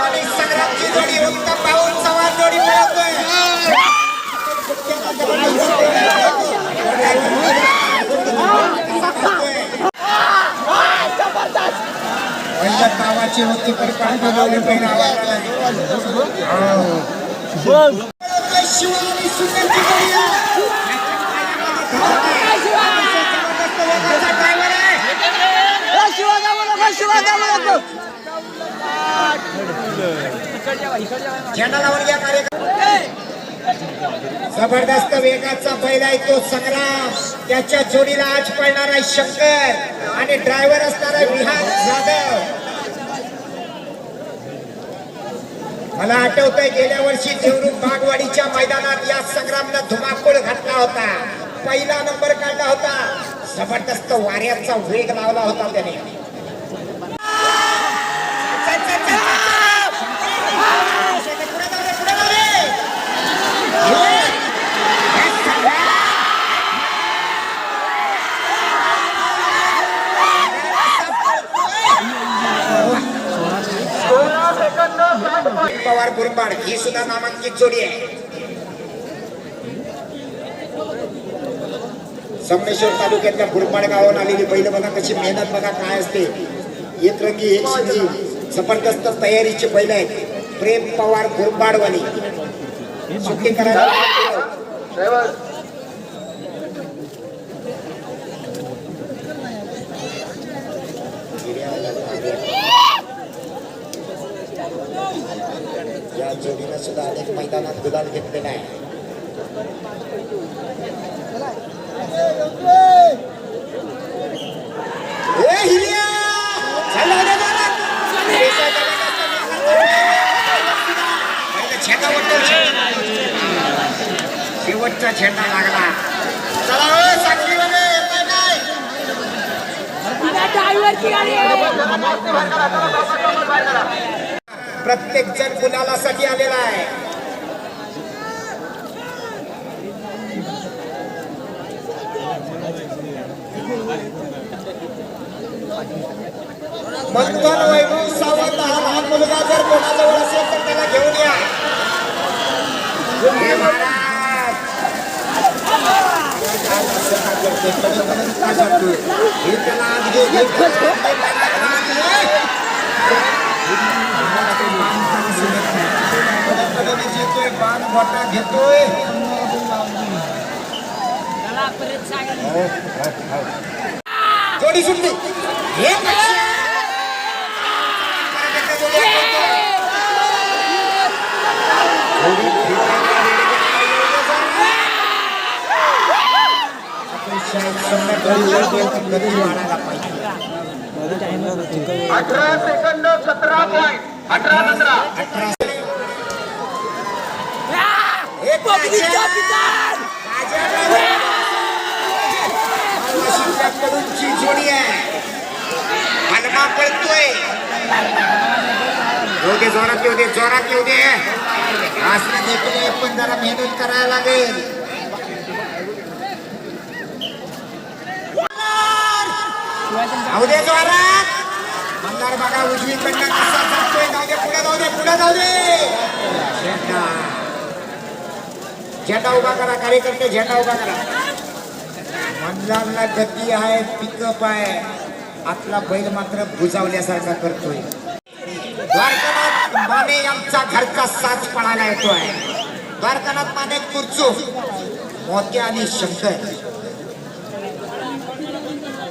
आणि संग्रामची जोडी जोडी गावाची होती पण पांढरे आवाज सुंदरची जोडी आहे. जबरदस्त वेगाचा driver आहे. झेंडा लावून घ्या कार्यक्रम जबरदस्त वेगाचा बैल आहे तो संग्राम त्याच्या जोडीला आज पळणार आहे शंकर आणि ड्रायव्हर असणार आहे विहार जाधव. मला आठवतंय गेल्या वर्षी देवरूप बागवाडीच्या मैदानात या संग्रामनं धुमाकूळ घातला होता. पहिला नंबर काढला होता. जबरदस्त वाऱ्याचा वेग लावला होता त्याने चल, चल, चल, चल. पुढे जाऊ दे, पुढे जाऊ दे. पवार गुरुबाड ही सुद्धा नामांकित जोडी आहे. संगमेश्वर तालुक्यातल्या गुरुबाड गावाहून आलेली बैल बघा कशी मेहनत बघा काय असते. एक रंगी एक शिंगी जबरदस्त तयारीची बैल आहेत. प्रेम पवार गुरुबाडवाली सुट्टी करायला जोडीनं सुद्धा अनेक मैदानात गुलाल घेतलेला आहे ए, हिलिया! चल, लावण्या जोरात. पहिलं झेंडा उडतो, झेंडा. शेवटचा झेंडा लागला चला हो, सांगलीमध्ये येताय काय? ड्रायव्हरची गाडी आहे प्रत्येक जण गुलालासाठी आलेला आहे मंथन वैभव सावंत हा लहान मुलगा जर कोणाजवळ असेल तर त्याला घेऊन या हे महाराज. हे त्याला आज घे, घे, घे, घे, घेतोय बाण मोठा घेतोय जोडी सुटली हे कशी? अतिशय सुंदर जोडी आहे. गती वाढायला पाहिजे. अठरा सेकंद सतरा पॉईंट अठरा सतरा हे जोडी आहे हलमा पळतोय येऊ जोरात येऊ दे जोरात येऊ दे असं देखील पण जरा मेहनत करायला लागेल जाऊ दे जोरात मंदार बघा उजवीकडनं कसा जातोय जाऊ दे पुढे जाऊ दे पुढे जाऊ दे. झेंडा. झेंडा उभा करा कार्यकर्ते झेंडा उभा करा. मंदारला गती आहे पिकअप आहे. आपला बैल मात्र बुजावल्यासारखा करतोय. द्वारकानाथ माने आमचा घरचा साथ पळायला येतोय. द्वारकानाथ माने कुर्चू मोत्या आणि शंकर.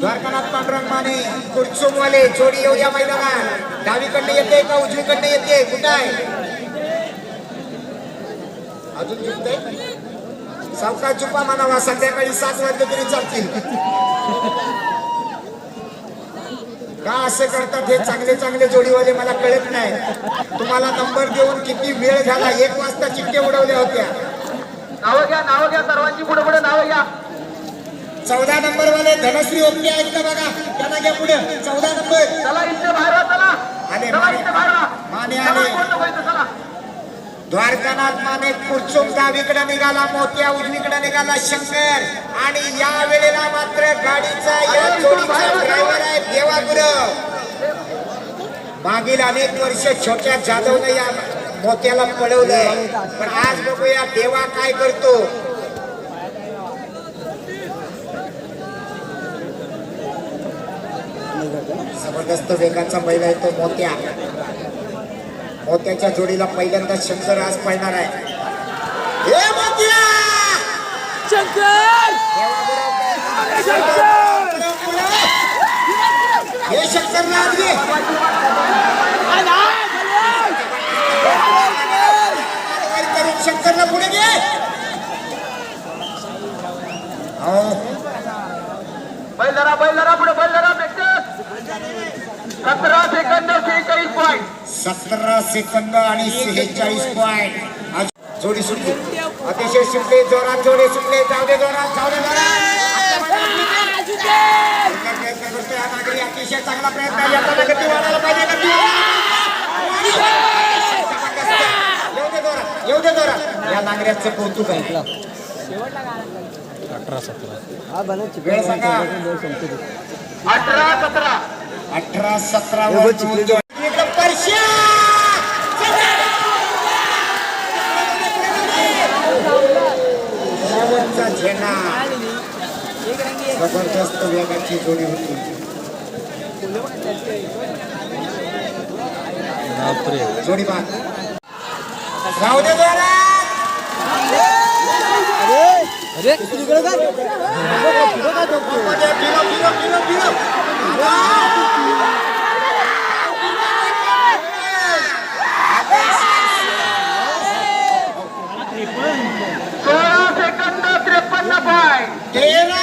द्वारकानाथ पांडुरंग माने कुर्चुमवाले जोडी येऊ या मैदानात. डावीकडनं येते का उजवीकडनं येते? कुठं आहे अजून चुकतंय सावका चुपा म्हणावा संध्याकाळी सात वाजले तरी चालतील. का असे करतात हे चांगले चांगले जोडीवाले मला कळत नाही. तुम्हाला नंबर देऊन किती वेळ झाला? एक वाजता चिठ्ठ्या उडवल्या होत्या. नावं घ्या नावं घ्या सर्वांची पुढे पुढे नावं घ्या चौदा नंबर वाले धनश्री ओके आहेत का बघा? त्यांना घ्या पुढे. चौदा नंबर. चला इथे बाहेर चला. आले, माने. आले. द्वारकानाथ माने कुर्चुम डावीकडे निघाला मोत्या उजवीकडे निघाला शंकर. आणि या वेळेला मात्र गाडीचा या जोडीचा ड्रायव्हर आहे देवागुरव मागील अनेक वर्ष छोट्या जाधवनं या मोत्याला पळवलंय. पण आज बघूया देवा काय करतो. जबरदस्त वेगाचा बैल आहे तो मोत्या. मोत्याच्या जोडीला पहिल्यांदा शंकर आज पळणार आहे. हे मोत्या! शंकर! हे शंकर शंकरला पुढे घे. हो. बैल धरा बैल धरा पुढे बैल धरा. सतरा सेकंद सेहेचाळीस पॉईंट सतरा सेकंद आणि सेहेचाळीस पॉइंट जोडी सुटली. अतिशय सुटली. जोरात जोडी सुटली. जाऊ दे जोरात जाऊ दे जोरात. हा अतिशय चांगला प्रयत्न आहे. याचा गती वाढायला पाहिजे गती येऊ दे जोरात. येऊ दे जोरात. या नागऱ्याचं कौतुक वेळ सांगा. अठरा सतरा. अठरा सतरा झेंडा. जबरदस्त वेगाची जोडी होती. जोडी बाद राहू दे. अरे फिरव, फिरव, फिरव, फिरव. सोळा सेकंद त्रेपन्न पॉईंट तेरा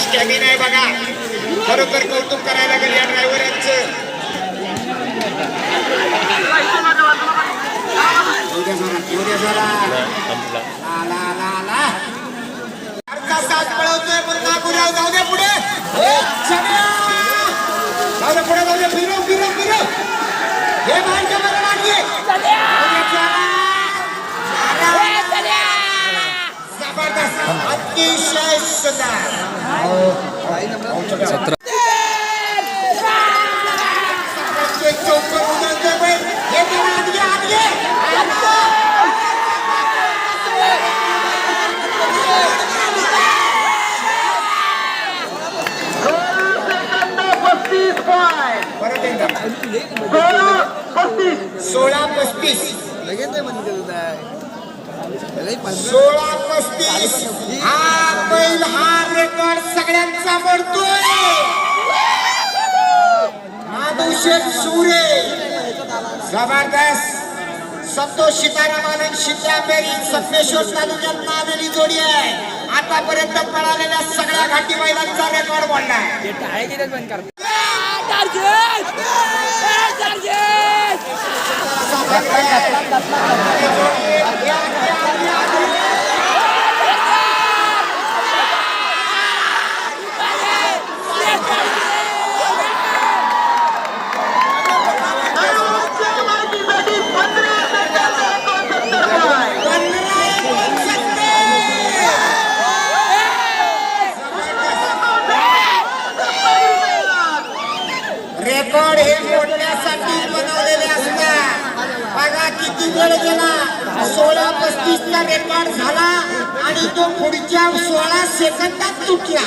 स्टॅमिना आहे बघा खरोखर कौतुक करायला लागेल या ड्रायव्हरांचं अतिशय सुंदर. चौकर उचलतोय बैल. हे ते आत घे, आत घे. सेकंद पस्तीस पॉईंट परत एकदा सोळा पस्तीस. सोळा पस्तीस. सोळा पस्तीस हा बैल हा रेकॉर्ड सगळ्यांचा मोडतोय. माधुशेठ सुरे. जबरदस्त. संतोष सीताराम आनंद शिंद्या बेरी तालुक्यात आलेली जोडी आहे. आतापर्यंत पळालेल्या सगळ्या घाटी महिलांचा रेकॉर्ड मोडलाय टाळ्याची बंद कर टार्गेट टार्गेट माहितीसाठी पंधरा सेकंद एकोणसत्तर पॉईंट रेकॉर्ड हे मोडण्यासाठी बनवलेले असतात बघा वेळ गेला सोळा पस्तीस चा रेकॉर्ड झाला आणि तो पुढच्या सोळा सेकंदात तुटला.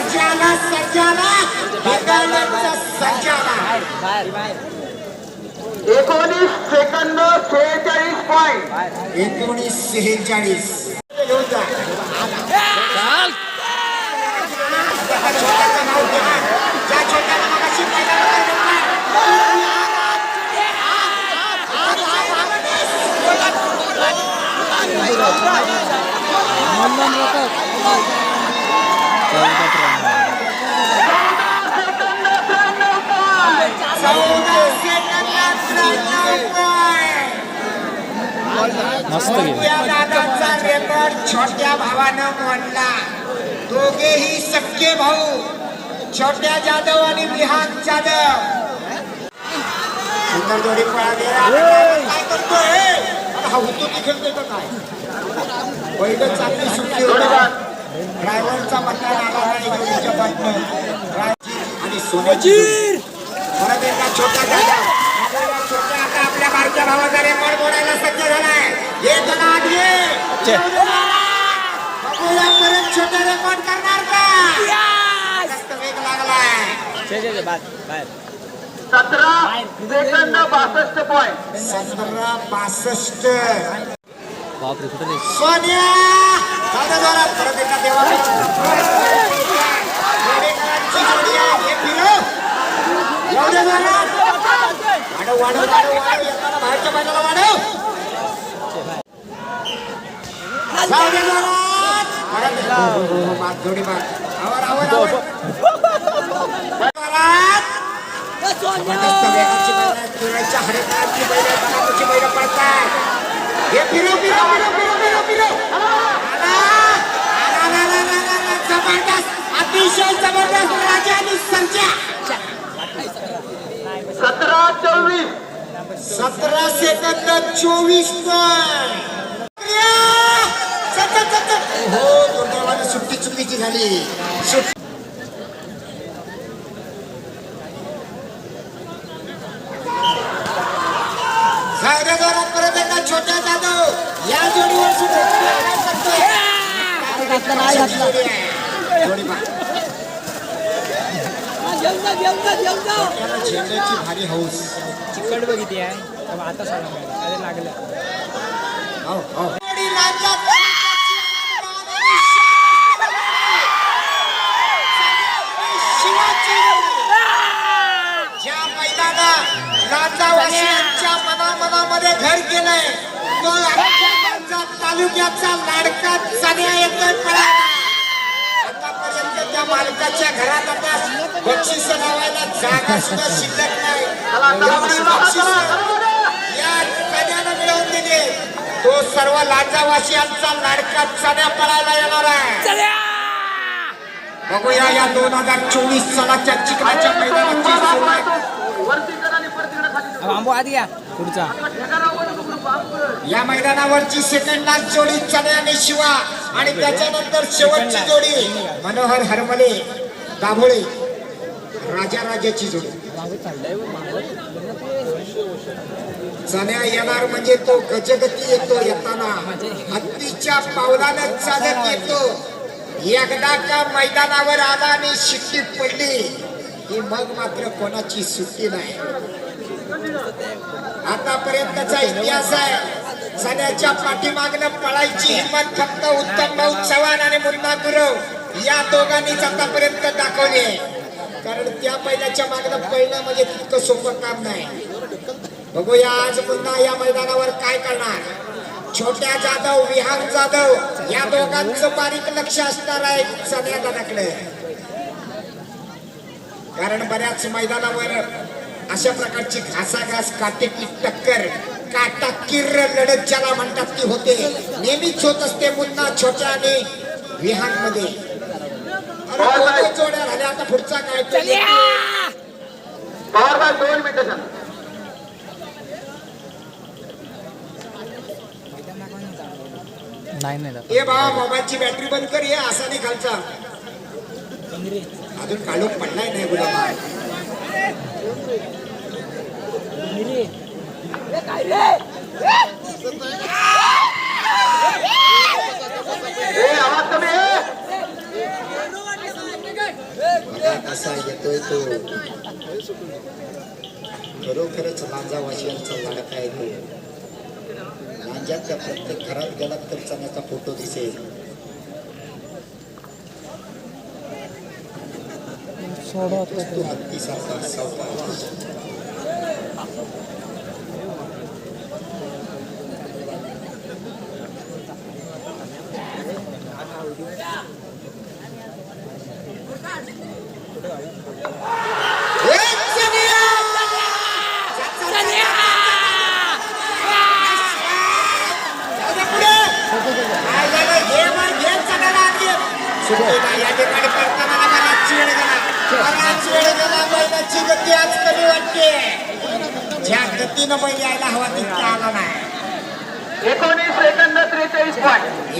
सर्जाला सर्जाला सर्जाला एकोणीस सेकंद सेहेचाळीस पॉईंट एकोणीस सेहेचाळीस घेऊन जा. चाल त्या छोट्याचं नाव घ्या. ज्या छोट्याला मगाशी पहिला नंबर घेतला. सेकंद रेकॉर्ड छोट्या भावानं मोडला. दोघेही सख्खे भाऊ. छोट्या जाधव आणि विहान जाधव. सुंदर जोडी. काय करतोय? हे? होतो की खेळतोय का काय? पहिलं चांगली सुट्टी होती. ड्रायव्हरचा मतदान आला नाही जोडीच्या बातम्या आणि सोन्याची. परत एकदा छोटा जाधव. भावाचा रेकॉर्ड मोडायला सज्ज झालाय. आत घे बघूया परत छोटा रेकॉर्ड करणार का? जास्त वेग लागलाय. सतरा सेकंद बासष्ट पॉईंट सतरा बासष्ट. सोन्या! जाऊ दे जोरात. परत देवाला. जोडीकरांची जोडी आहे. हे. वाढव वाढव वाढव वाढव येताना बाहेरच्या बाजूला वाढव जाऊ दे जोरात. परत जोडी बाद. आवर आवर आवर जोरात. जबरदस्त वेगाची बैलं आहेत. पिवळ्याच्या हरिताची बैलं आहेत. बनावटीची हे फिरव फिरव फिरव फिरव फिरव फिरव जबरदस्त अतिशय जबरदस्त राजा आणि सर्जा सतरा चोवीस. सतरा सेकंद चोवीस हो दुर्दैवाने सुट्टी चुकीची झाली. परत एकदा छोट्या जाधव या जोडीवर सुद्धा झेंड्याची भारी हौस चिकट बघितली आहे आता सांगा मॅडम लागलं हो, हो. राजावासियांच्या मनामनामध्ये घर केलंय तो तालुक्याचा लाडका चण्या येतोय पळायला. त्या मालकाच्या घरात आता बक्षीस लावायला जागा सुद्धा शिल्लक नाही. या चण्यानं मिळवून दिली. तो सर्व लाजावासियांचा लाडका चण्या पळायला येणार आहे. बघूया या दोन हजार चोवीस सालाच्या चिखलाच्या मैदानाची पुढचा. या मैदानावरची सेकंड लास्ट जोडी चणे आणि शिवा. आणि त्याच्यानंतर शेवटची जोडी मनोहर हरमले दाभोळे राजा राजाची जोडी. चण्या येणार म्हणजे तो गजगती येतो येताना. हत्तीच्या पावलानं चालत येतो. एकदा का मैदानावर आला आणि शिट्टी पडली की मग मात्र कोणाची सुट्टी नाही. आतापर्यंतचा इतिहास आहे. सण्याच्या पाठीमागनं पळायची हिंमत फक्त उत्तम भाऊ चव्हाण आणि मुन्ना गुरव या दोघांनीच आतापर्यंत दाखवली आहे. कारण त्या पहिल्याच्या मागणं पळणं म्हणजे तितकं सोपं काम नाही. बघूया आज पुन्हा या मैदानावर काय करणार. छोट्या जाधव विहार जाधव या दोघांचं बारीक लक्ष असणार आहे सध्या दादाकडे. कारण बऱ्याच मैदानावर अशा प्रकारची घासाघास काटेकी टक्कर काटा किर्र लढत ज्याला म्हणतात ती होते नेहमीच होत असते मुन्ना छोट्या आणि विहानमध्ये अरे जोड्या झाल्या? आता पुढचा काय दोन मिनिटं नाही ए बाबा मोबाईलची बॅटरी बंद कर ये असा नाही खालचा. अजून काळोख पडलाय नाही गुलाबा. कसा येतोय तो खरोखरच लांजा वाशियांचा लाडका आहे तो. लांजाच्या प्रत्येक घरात गेलात तर चण्याचा फोटो दिसेल. तो हत्तीसारखा सावकार ए, चण्या! जाऊ दे पुढे. काय झालं? घे मग, घे चण्याला आत घे. सुट्टी नाही, या ठिकाणी करताना बराच वेळ गेला. वेळ गेला बैलाची गती आज कमी वाटते ज्या गतीनं बैल यायला हवा तितका आला नाही एकोणीस सेकंद त्रेचाळीस पॉईंट